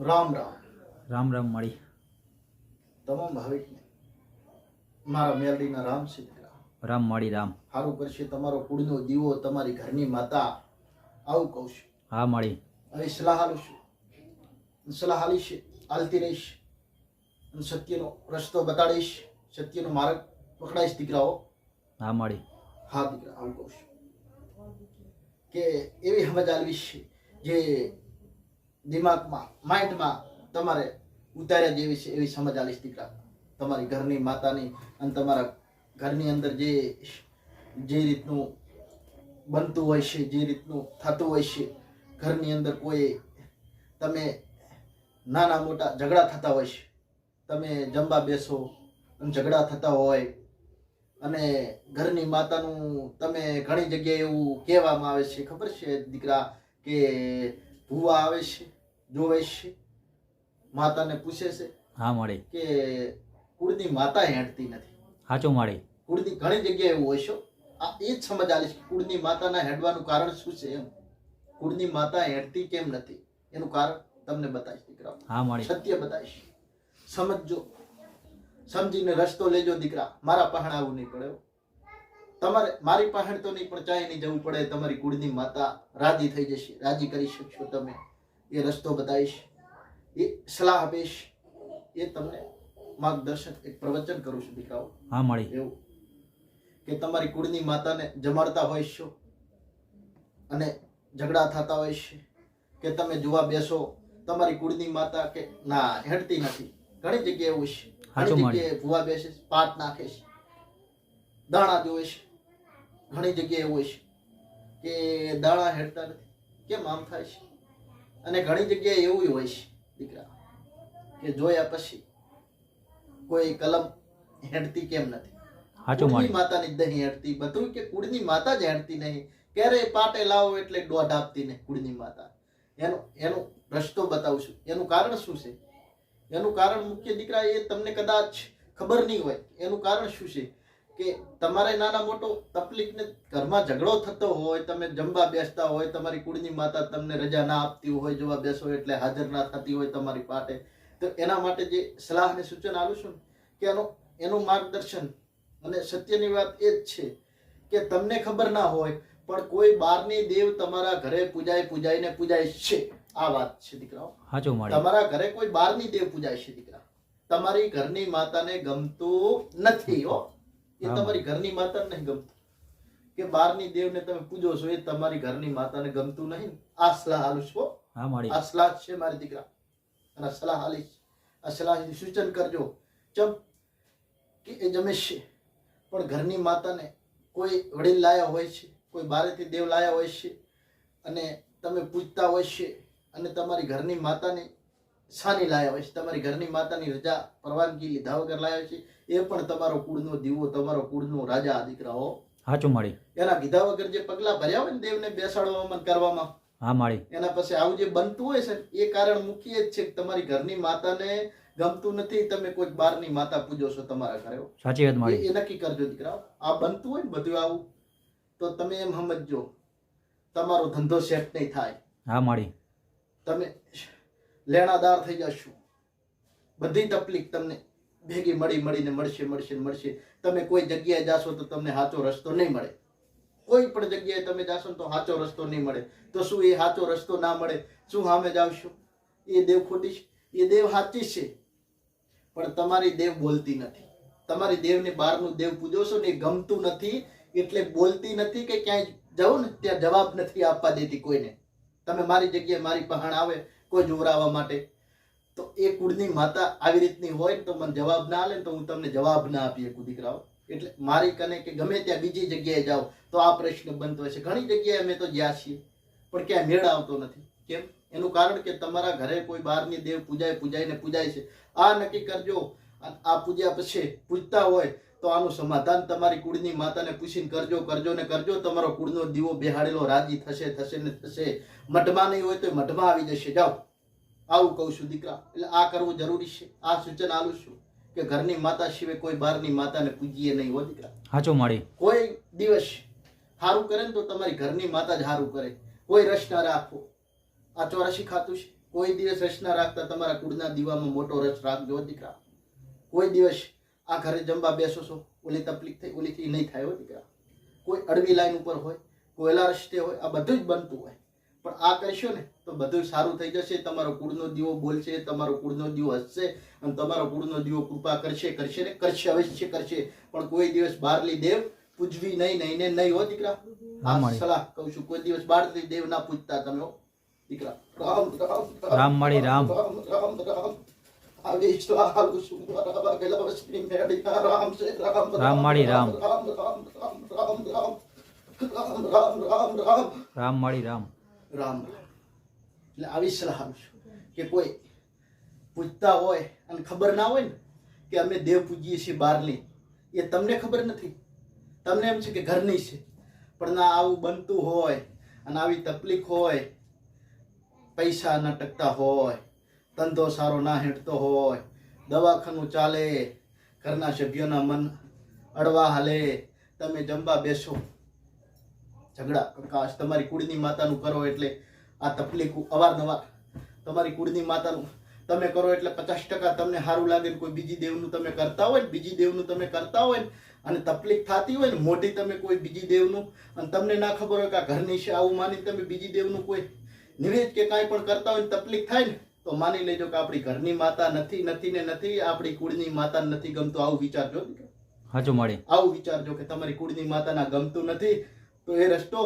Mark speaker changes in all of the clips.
Speaker 1: રામ રામ.
Speaker 2: રામ રામ મળી.
Speaker 1: તમામ ભાવિકને મારા મેલડીના રામ દીકરા
Speaker 2: રામ મળી રામ.
Speaker 1: સારું કરશે તમારો કુળનો દીવો તમારી ઘરની માતા. આવું કહું છું.
Speaker 2: હા મળી.
Speaker 1: હવે સલાહ આલું છું. સલાહ આલીશ આલતી રહીશ. અને સત્યનો રસ્તો બતાડીશ સત્યનો માર્ગ પકડાઈશ દીકરાઓ.
Speaker 2: હા મળી.
Speaker 1: હા દીકરા આવું કહું છું. કે એવી સમજ આલવીશ જે દિમાગમાં માઇન્ડમાં તમારે ઉતાર્યા જેવી છે, એવી સમજ આલીશ દીકરા તમારી ઘરની માતાની અને તમારા ઘરની અંદર જે જે રીતનું બનતું હોય છે, જે રીતનું થતું હોય છે, ઘરની અંદર કોઈ તમે નાના મોટા ઝઘડા થતા હોય છે, તમે જમવા બેસો અને ઝઘડા થતા હોય અને ઘરની માતાનું તમે ઘણી જગ્યાએ એવું કહેવામાં આવે છે, ખબર છે દીકરા કે ભૂવા આવે છે? જોવે છે માતાને પૂછે છે
Speaker 2: હા મળી.
Speaker 1: કે કુળની માતા હેંડતી નથી.
Speaker 2: સાચું મળી.
Speaker 1: કુળની ઘણી જગ્યાએ એવું હોય છે. આ એ જ સમજ કે કુળની માતાના હેડવાનું કારણ શું છે એમ. કુળની માતા હેંડતી કેમ નથી? એનું કારણ તમને બતાવીશ દીકરા
Speaker 2: હા મળી.
Speaker 1: સત્ય બતાવીશ. સમજજો. સમજીને રસ્તો લેજો દીકરા. મારા પહાણ આવું નહીં પડે તમારે મારી પહાણ તો નહીં પણ ચાય નહીં જવું પડે. તમારી કુળની માતા રાજી થઈ જશે. રાજી કરી શકશો તમે. એ રસ્તો બતાવીશ એ સલાહ આપીશ એ તમને માર્ગદર્શન એક પ્રવચન કરું છું દીકરાઓ.
Speaker 2: હા મળી.
Speaker 1: એવું. કે તમારી કુળની માતાને જમાડતા હોય છો અને ઝઘડા થતા હોય છે. કે તમે જોવા બેસો તમારી કુળની માતા કે ના હેડતી નથી. ઘણી જગ્યાએ એવું છે. ઘણી જગ્યાએ ભૂવા બેસે છે, પાટ નાખે છે દાણા જોવે છે. ઘણી જગ્યાએ એવું છે કે દાણા હેડતા નથી. કેમ આમ થાય છે? અને ઘણી જગ્યાએ એવું હોય છે દીકરા કે જોયા પછી કોઈ કલમ હેડતી કેમ નથી? કુળની માતાની દહીં હેડતી બધું કે કુળની માતા જ હેડતી નહીં. ક્યારે પાટે લાવો એટલે દોઢ આપતી નહીં કુળની માતા. એનો એનો રસ્તો બતાવું છું. એનું કારણ શું છે? એનું કારણ મુખ્ય દીકરા એ તમને કદાચ ખબર નહીં હોય. એનું કારણ શું છે? કે તમારે નાના મોટો તકલીફને ઘરમાં ઝઘડો થતો હોય તમે જમવા બેસતા હોય તમારી કુળની માતા તમને રજા ના આપતી હોય જોવા બેસો એટલે હાજર ના થતી હોય તમારી પાટે. તો એના માટે જે સલાહ અને સૂચન આલું છું કે એનો એનું માર્ગદર્શન અને સત્યની વાત એ જ છે કે તમને ખબર ના હોય પણ કોઈ બહારની દેવ તમારા ઘરે પૂજાય પૂજાઈને પૂજાય છે. આ વાત છે દીકરાઓ.
Speaker 2: મળી
Speaker 1: તમારા ઘરે કોઈ બહારની દેવ પૂજાય છે દીકરા. તમારી ઘરની માતાને ગમતું નથી હો. એ તમારી ઘરની માતાને નહીં ગમતું. કે બહારની દેવને તમે પૂજો છો એ તમારી ઘરની માતાને ગમતું નહીં આ સલાહ આલું છો હો. આ સલાહ છે મારી દીકરા. અને સલાહ આલીશ આ સલાહ સૂચન કરજો. ચમ કે એ જમે છે. પણ ઘરની માતાને કોઈ વડીલ લાયા હોય છે કોઈ બારેથી દેવ લાયા હોય છે અને તમે પૂજતા હોય છે અને તમારી ઘરની માતાને સાની લાયા હોય છે. તમારી ઘરની માતાની રજા પરવાનગી લીધા વગર લાયા છે. એ પણ તમારો કુળનો દીવો તમારો કુળનો રાજા દીકરાઓ
Speaker 2: સાચું મળી.
Speaker 1: એના કીધા વગર જે પગલા ભર્યા હોય ને દેવને બેસાડવામાં કરવામાં.
Speaker 2: હા મળી.
Speaker 1: એના પછી આવું જે બનતું હોય છે એ કારણ મુખ્ય જ છે કે તમારી ઘરની માતાને ગમતું નથી. તમે કોઈ બહારની માતા પૂજો છો તમારા ઘરે
Speaker 2: સાચી વાત
Speaker 1: એ
Speaker 2: મળી
Speaker 1: એ નક્કી કરજો દીકરાઓ. આ બનતું હોય ને બધું આવું તો તમે એમ સમજજો. તમારો ધંધો સેટ નહીં થાય.
Speaker 2: હા મળી.
Speaker 1: તમે લેણાદાર થઈ જશો. બધી તકલીફ તમને ભેગી મળી મળીને મળશે મળશે મળશે. તમે કોઈ જગ્યાએ જાશો તો તમને સાચો રસ્તો નહીં મળે. કોઈ પણ જગ્યાએ તમે જાશો તો સાચો રસ્તો નહીં મળે. તો શું એ સાચો રસ્તો ના મળે? શું સામે જાવશો? એ દેવ ખોટી છે. એ દેવ સાચી છે. પણ તમારી દેવ બોલતી નથી. તમારી દેવને બહારનું દેવ પૂજો ને એ ગમતું નથી. એટલે બોલતી નથી કે ક્યાંય જવું ને ત્યાં જવાબ નથી આપવા દેતી કોઈને. તમે મારી જગ્યાએ મારી પહાણ આવે કોઈ જોરાવા માટે. તો એ કુળની માતા આવી રીતની હોય તો મને જવાબ ના આલે તો હું તમને જવાબ ના આપીએ કુદીકરાઓ દીકરાઓ. એટલે મારી કને કે ગમે ત્યાં બીજી જગ્યાએ જાઓ તો આ પ્રશ્ન બનતો હોય છે ઘણી જગ્યાએ અમે તો જ્યાં છીએ, પણ ક્યાંય મેળ આવતો નથી. કેમ? એનું કારણ કે તમારા ઘરે કોઈ બહારની દેવ પૂજાય પૂજાઈને પૂજાય છે. આ નક્કી કરજો. આ પૂજ્યા પછી પૂજતા હોય તો આનું સમાધાન તમારી કુળની માતાને પૂછીને કરજો કરજો ને કરજો. તમારો કુળનો દીવો બેહાડેલો રાજી થશે થશે ને થશે. મઢમાં નહીં હોય તો મઢમાં આવી જશે. જાઓ. આવું કહું છું દીકરા. એટલે આ કરવું જરૂરી છે. આ સૂચન આલું છું કે ઘરની માતા સિવાય કોઈ બહારની માતાને પૂજીએ નહીં હો દીકરા.
Speaker 2: હાચો મળી.
Speaker 1: કોઈ દિવસ સારું કરે ને તો તમારી ઘરની માતા જ સારું કરે. કોઈ રસ ના રાખો. આ ચોરાશી ખાતું છે. કોઈ દિવસ રસ ના રાખતા તમારા કુળના દીવામાં મોટો રસ રાખજો દીકરા. કોઈ દિવસ આ ઘરે જમવા બેસો છો ઓલી તકલીફ થઈ ઓલીથી નહીં થાય હોય દીકરા. કોઈ અડવી લાઈન ઉપર હોય કોયલા રસ્તે હોય આ બધું જ બનતું હોય. પણ આ કરશો ને તો બધું સારું થઈ જશે તમારો કુળનો દીવો બોલશે તમારો કુળનો દીવો હસશે અને તમારો કુળનો દીવો કૃપા કરશે કરશે ને કરશે અવશ્ય કરશે. પણ કોઈ દિવસ બહારલી દેવ પૂજવી નહીં નહીં ને નહીં હો દીકરા. આ સલાહ કહું છું કોઈ દિવસ બહારલી દેવ ના પૂજતા તમે હો. દીકરા રામ રામ
Speaker 2: રામ માળી, રામ.
Speaker 1: રામ રામ. રામ
Speaker 2: માળી, રામ.
Speaker 1: રામ. રામ રામ રામ રામ રામ રામ રામ રામ
Speaker 2: રામ માળી રામ
Speaker 1: રામ એટલે આવી સલાહ છું કે કોઈ પૂજતા હોય અને ખબર ના હોય ને કે અમે દેવ પૂજીએ છીએ બહારની એ તમને ખબર નથી. તમને એમ છે કે ઘરની છે. પણ ના આવું બનતું હોય અને આવી તકલીફ હોય પૈસા ન ટકતા હોય ધંધો સારો ના હેઠતો હોય, દવાખાનું ચાલે, ઘરના સભ્યોના મન અડવા હાલે, તમે જમવા બેસો. ઝઘડા કાશ તમારી કુળની માતાનું કરો એટલે આ તકલીફ અવારનવાર. તમારી કુળની માતાનું તમે કરો એટલે પચાસ ટકા તમને સારું લાગે કોઈ બીજી દેવનું તમે કરતા હોય બીજી દેવનું તમે કરતા હોય ને, અને તકલીફ થતી હોય ને, મોટી તમે કોઈ બીજી દેવનું, અને તમને ના ખબર હોય કે આ ઘરની છે, આવું માની તમે બીજી દેવનું કોઈ નિવેદ કે કાંઈ પણ કરતા હોય ને, તકલીફ થાય ને તો માની લેજો કે આપણી ઘરની માતા નથી નથી ને નથી આપણી કુળની માતા નથી ગમતું. આવું વિચારજો
Speaker 2: હાજો માળી.
Speaker 1: આવું વિચારજો કે તમારી કુળની માતાના ગમતું નથી તો એ રસ્તો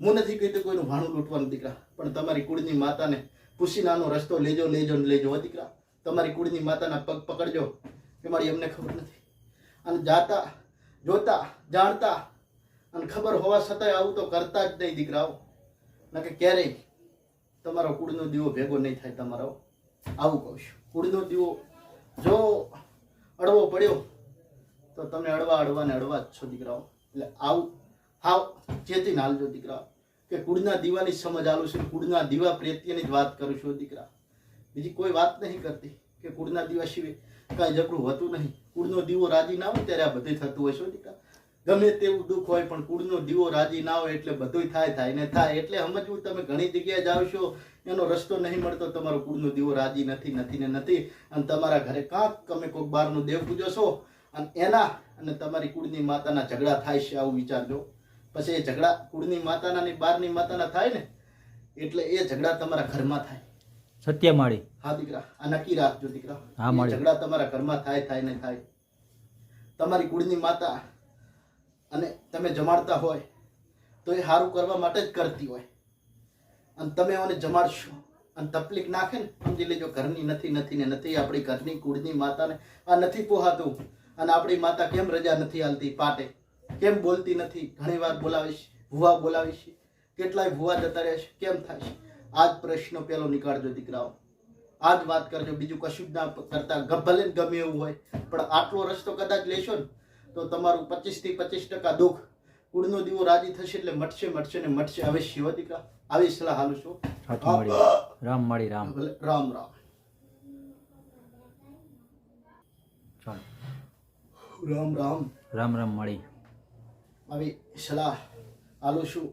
Speaker 1: હું નથી કહેતો કોઈનું ભાણું લૂંટવાનું દીકરા પણ તમારી કુળની માતાને પુશીનાનો રસ્તો લેજો લેજો ને લેજો દીકરા. તમારી કુળની માતાના પગ પકડજો કે મારી અમને ખબર નથી. અને જાતા જોતા જાણતા અને ખબર હોવા છતાંય આવું તો કરતા જ નહીં દીકરાઓ. ના કે ક્યારેય. તમારો કુળનો દીવો ભેગો નહીં થાય તમારો, આવું કહું છું. કુળનો દીવો જો અડવો પડ્યો, તો તમે અડવા અડવા ને અડવા જ છો દીકરાઓ. એટલે આવું, હાવ ચેતી નાલજો દીકરા. કે કુળના દીવાની સમજ આલું છું કુળના દીવા પ્રત્યેની જ વાત કરું છું દીકરા. બીજી કોઈ વાત નહીં કરતી કે કુળના દીવા સિવાય કાંઈ ઝઘડું હતું નહીં. કુળનો દીવો રાજી ના હોય ત્યારે આ બધું થતું હોય છે દીકરા. ગમે તેવું દુઃખ હોય પણ કુળનો દીવો રાજી ના હોય એટલે બધું થાય થાય ને થાય. એટલે સમજવું તમે ઘણી જગ્યાએ છો એનો રસ્તો નહીં મળતો તમારો કુળનો દીવો રાજી નથી નથી ને નથી. અને તમારા ઘરે કાંક તમે કોઈક બારનું દેવ પૂજો છો અને એના અને તમારી કુળની માતાના ઝઘડા થાય છે આવું વિચારજો પછી એ ઝઘડા કુળની માતાના ને બહારની માતાના થાય ને એટલે એ ઝઘડા તમારા ઘરમાં થાય.
Speaker 2: સત્ય માળી.
Speaker 1: હા દીકરા. આ નક્કી રાખજો દીકરા. ઝઘડા તમારા ઘરમાં થાય થાય ને થાય. તમારી કુળની માતા અને તમે જમાડતા હોય, તો એ સારું કરવા માટે જ કરતી હોય. અને તમે એને જમાડશો. અને તકલીફ નાખે ને, સમજી લેજો, ઘરની નથી નથી ને નથી, આપણી ઘરની કુળની માતાને આ નથી પોહાતું. અને આપણી માતા કેમ રજા નથી હાલતી પાટે? કેમ બોલતી નથી? ઘણી વાર બોલાવીશ, ભૂવા બોલાવીશ. કેટલાય ભૂવા જતા રહેશે કેમ થાય છે? આ જ પ્રશ્ન પેલો નીકાળજો દીકરાઓ. આ જ વાત કરજો, બીજું કશું જ ના કરતા. ભલે ગમે એવું હોય, પણ આટલો રસ્તો કદાચ લેશો ને તો તમારું પચીસથી પચીસ ટકા દુઃખ કુળનો દીવો રાજી થશે એટલે મટશે મટશે ને મટશે. હવે શિવતિકા આવી સલાહ હાલું છું.
Speaker 2: રામ મળી રામ.
Speaker 1: રામ રામ. રામ રામ.
Speaker 2: રામ રામ મળી.
Speaker 1: આવી સલાહ હાલું છું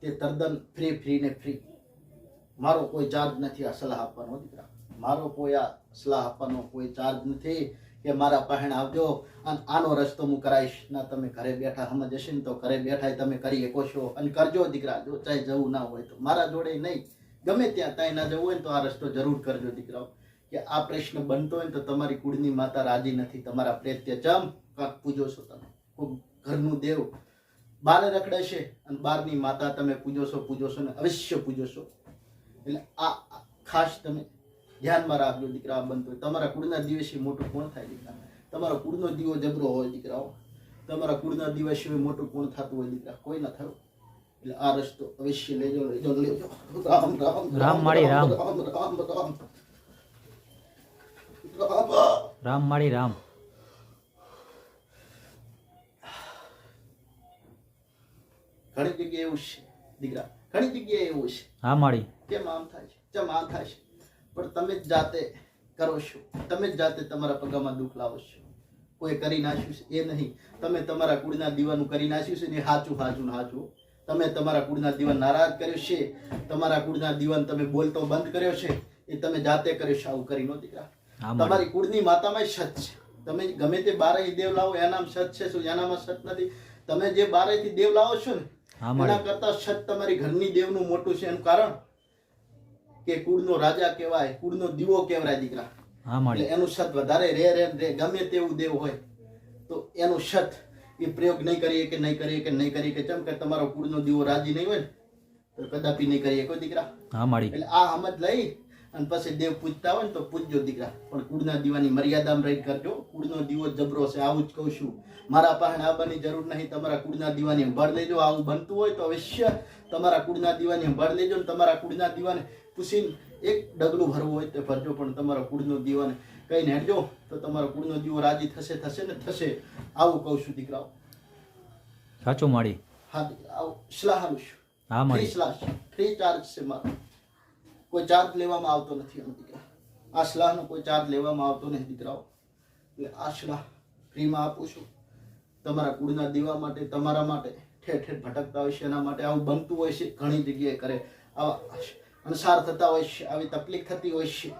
Speaker 1: તે તદ્દન ફ્રી ફ્રી ને ફ્રી મારો કોઈ ચાર્જ નથી આ સલાહ આપવાનો દીકરા. મારો કોઈ આ સલાહ આપવાનો કોઈ ચાર્જ નથી. કે મારા પહેણ આવજો અને આનો રસ્તો હું કરાવીશ ના, તમે ઘરે બેઠા સમજ હશે ને તો ઘરે બેઠા તમે કરી શકો છો અને કરજો દીકરા, જો ચાહે જવું ના હોય તો. મારા જોડે નહીં. ગમે ત્યાં ત્યાં ના જવું હોય તો આ રસ્તો જરૂર કરજો દીકરાઓ. કે આ પ્રશ્ન બનતો હોય તો તમારી કુળની માતા રાજી નથી. તમારા પ્રત્યે ચમ કાંક પૂજો છો તમે. ઘરનું દેવ બાર રખડે છે અને બારની માતા તમે પૂજો છો પૂજો છો ને અવશ્ય પૂજો છો. એટલે આ ખાસ તમે ધ્યાનમાં રાખજો દીકરા બનતો હોય તમારા કુળના દિવસે મોટું કોણ થાય દીકરા? તમારો કુળનો દીવો જબરો હોય દીકરાઓ. તમારા કુળના દિવસે મોટું કોણ થતું હોય દીકરા? કોઈ ના થયું એટલે આ રસ્તો અવશ્ય લેજો લેજો લેજો. રામ રામ
Speaker 2: રામ માળી રામ.
Speaker 1: રામ રામ રામ. રામ.
Speaker 2: રામ માળી રામ.
Speaker 1: ઘણી જગ્યાએ એવું છે દીકરા. ઘણી જગ્યાએ એવું છે.
Speaker 2: હા માળી.
Speaker 1: કેમ આમ થાય છે? કેમ આમ થાય છે? પણ તમે જ જાતે કરો છો. તમે જ જાતે તમારા પગામાં દુઃખ લાવો છો. કોઈ કરી નાખ્યું છે? એ નહીં. તમે તમારા કુળના દીવાનું કરી નાખ્યું છે ને હાચું હાચું હાચું તમે તમારા કુળના દીવાન નારાજ કર્યો છે. તમારા કુળના દીવાન તમે બોલતો બંધ કર્યો છે. એ તમે જાતે કર્યો છે. આવું કરી નો દીકરા. તમારી કુળની માતામાં સત છે. તમે ગમે તે બારેય દેવ લાવો એનામાં સત છે શું એનામાં સત નથી? તમે જે બારેથી દેવ લાવો છો ને એના કરતા સત તમારી ઘરની દેવનું મોટું છે એનું કારણ? કે કુળનો રાજા કહેવાય કુળનો દીવો કહેવાય દીકરા. એટલે એનું છત વધારે રે રે રે ગમે તેવું દેવ હોય તો એનું સત એ પ્રયોગ નહીં કરીએ કે નહીં કરીએ કે નહીં કરીએ કે ચમ કે તમારો કુળનો દીવો રાજી નહીં હોય ને તો કદાપી નહીં કરીએ કોઈ દીકરા?
Speaker 2: હા
Speaker 1: એટલે આ સમજ લઈ અને પછી દેવ પૂજતા હોય ને તો પૂજજો દીકરા. પણ કુળના દીવાની મર્યાદામાં રહી કરજો. કુળનો દીવો જબરો છે આવું જ કહું છું. મારા પાસે આવવાની જરૂર નહીં. તમારા કુળના દીવાની ભર લેજો. આવું બનતું હોય તો અવશ્ય તમારા કુળના દીવાની ભર લેજો ને તમારા કુળના દીવાને પૂછીને એક ડગલું ભરવું હોય તો ભરજો. પણ તમારા કુળનો દીવાને કહીને હેડજો. તો તમારો કુળનો દીવો રાજી થશે થશે ને થશે. આવું કહું છું દીકરાઓ.
Speaker 2: સાચું માળી.
Speaker 1: હા દીકરા આવું સલાહ આલું છું.
Speaker 2: હા માળી.
Speaker 1: સલાહ ફ્રી ચાર્જ છે મારો. કોઈ ચાર્જ લેવામાં આવતો નથી આમ દીકરા. આ સલાહનો કોઈ ચાર્જ લેવામાં આવતો નથી દીકરાઓ. એટલે આ સલાહ ફ્રીમાં આપું છું. તમારા કુળના દીવા માટે, તમારા માટે ઠેર ઠેર ભટકતા હોય છે, એના માટે આવું બનતું હોય છે, ઘણી જગ્યાએ કરે. આવા અણસાર થતા હોય છે, આવી તકલીફ થતી હોય છે.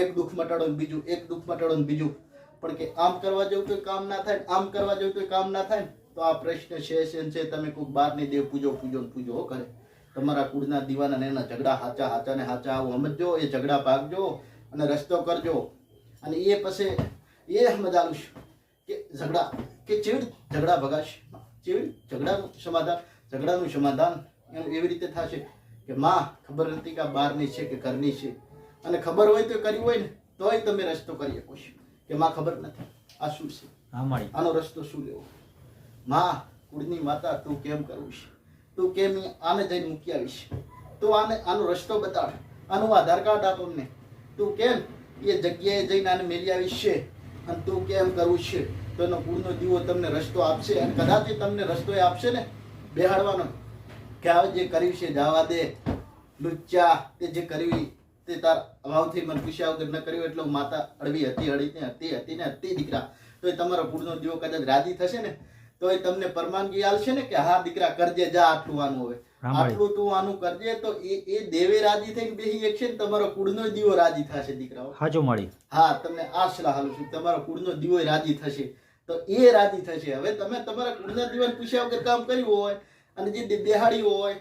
Speaker 1: એક દુઃખ મટાડો ને બીજું, એક દુઃખ મટાડો ને બીજું. પણ કે આમ કરવા જેવું તો કામ ના થાય આમ કરવા જેવું તો કામ ના થાય તો આ પ્રશ્ન છે છે છે, તમે કોઈક બહારની દેવ પૂજો પૂજો પૂજો કરે તમારા કુળના દીવાના ને એના ઝઘડા હાચા હાચા ને હાચા આવું. સમજજો એ ઝઘડા ભાગજો અને રસ્તો કરજો. અને એ પછી એ સમજાવું છું કે ઝઘડા કે ચીડ ઝઘડા ભગાશ. ચીડ ઝઘડાનું સમાધાન ઝઘડાનું સમાધાન એનું એવી રીતે થશે કે માં ખબર નથી કે આ બહારની છે કે ઘરની છે. અને ખબર હોય તો કરી હોય ને તોય તમે રસ્તો કરી શકો છો. કે માં ખબર નથી આ શું છે? આનો રસ્તો શું લેવો? માં કુળની માતા તું કેમ કરવું છે? તું કેમ આને જઈને મૂકી આવીશ? તું આને આનો રસ્તો બતાડ. આનું આધાર કાર્ડ આપો અમને. તું કેમ એ જગ્યાએ જઈને આને મેલી આવીશ છે? અને તું કેમ કરવું છે? તો એનો કુળનો દીવો તમને રસ્તો આપશે અને કદાચ એ તમને રસ્તો એ આપશે ને બેહાડવાનો. કે હવે જે કર્યું છે, જવા દે, લુચ્ચા, તે જે કર્યું તે તાર અભાવથી મને પૂછ્યા વગર ન કર્યું એટલે માતા અડવી હતી, અડીને હતી હતી ને હતી દીકરા. તો એ તમારો કુળનો દીવો કદાચ રાજી થશે ને? તો એ તમને પરવાનગી આલશે ને કે હા દીકરા કરજે જા આટલું આનું હવે. આટલું તું આનું કરજે તો એ એ દેવે રાજી થઈને બેહી એક છે ને તમારો કુળનો દીવો રાજી થશે દીકરાઓ.
Speaker 2: હાજો મળી.
Speaker 1: હા તમને આ સલાહ આલું છું તમારો કુળનો દીવો રાજી થશે. તો એ રાજી થશે. હવે તમે તમારા કુળના દીવાને પૂછ્યા વગર કામ કર્યું હોય અને જે દેહાડી હોય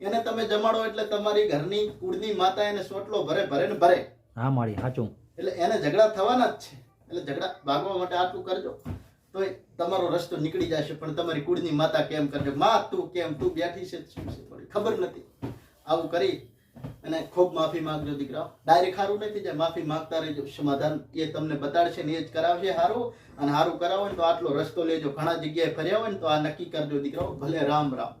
Speaker 1: એને તમે જમાડો એટલે તમારી ઘરની કુળની માતા એને સોટલો ભરે ભરે ને ભરે.
Speaker 2: હા મળી. સાચું
Speaker 1: એટલે એને ઝઘડા થવાના જ છે. એટલે ઝઘડા ભાગવા માટે આટલું કરજો. તો તમારો રસ્તો નીકળી જશે, પણ તમારી કુળની માતા કેમ કરજો માં, તું કેમ? તું બેઠી છે, શું છે થોડી ખબર નથી. આવું કરી અને ખૂબ માફી માંગજો દીકરાઓ. ડાયરેક્ટ સારું નથી જાય, માફી માંગતા રહેજો. સમાધાન એ તમને બતાડશે ને એ જ કરાવશે સારું અને સારું કરાવો ને તો આટલો રસ્તો લેજો. ઘણા જગ્યાએ ફર્યા હોય ને તો આ નક્કી કરજો દીકરાઓ. ભલે રામ રામ.